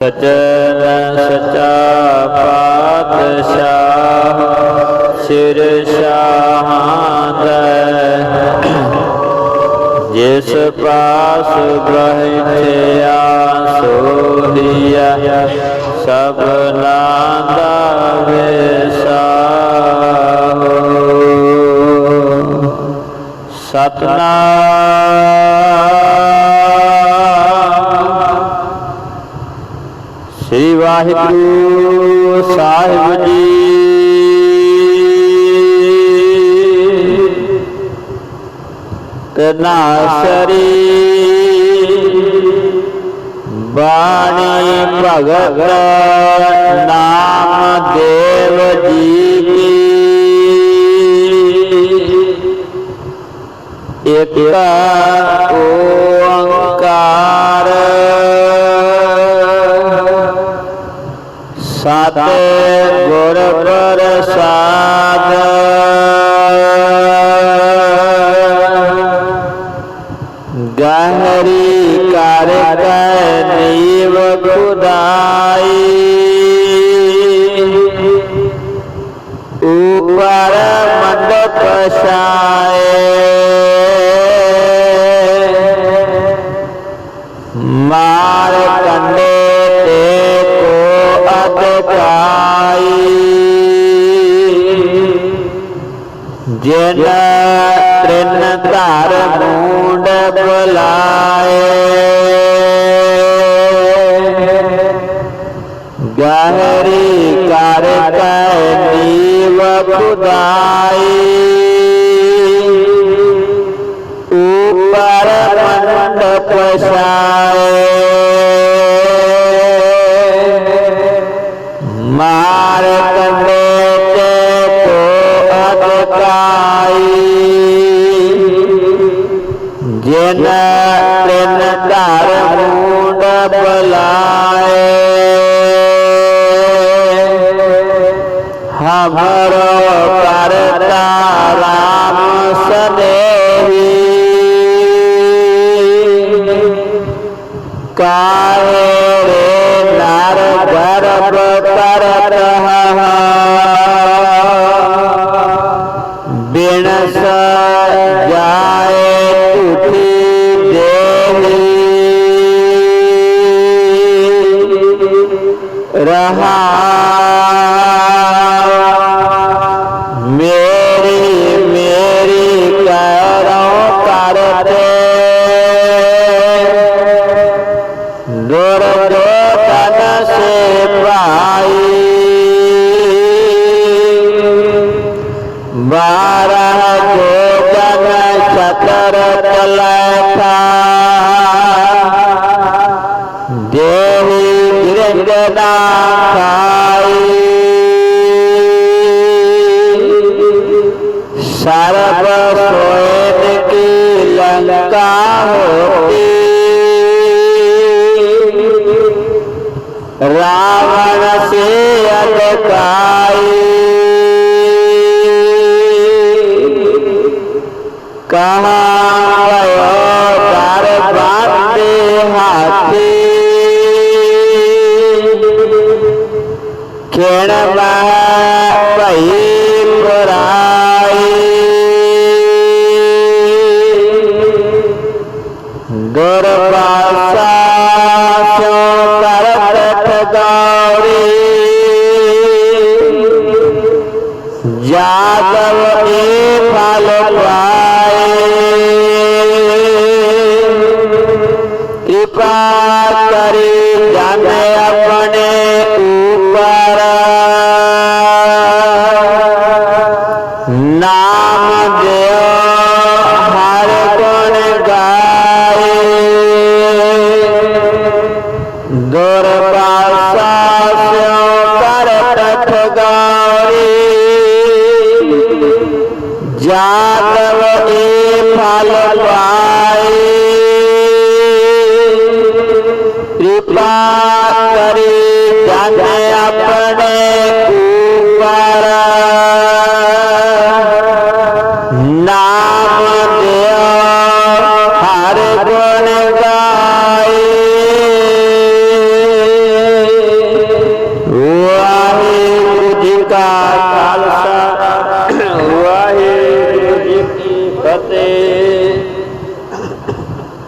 सचर सचा पातशाह सिर शाह जिस पास बहिया सोहिया सब नादा सतना ਸ੍ਰੀ ਵਾਹਿਗੁਰੂ ਸਾਹਿਬ ਜੀ ਕਨਾਸਰੀ ਬਾਣੀ ਭਗਤ ਨਾਮ ਦੇਵ ਜੀ ਕੀ ਇਕ सत गुर प्रसाद। गहरी कर नीव खुदाई। ऊपर मंडप साए मार कंडे जन तृण तार मूड बुलाए गहरी कार नीव खुदाई ऊपर मंडप सा जिन तिन कर मूड बलाए हमरो करता राम सदेवी। का रहा। मेरी मेरी करो करते दूर दुर्दन से पाई बारा सर्व सोयन की लंका रावण से अटकाई कहा कृपा करी जन अपने ऊपर करी जन अपने ऊपर नाम देव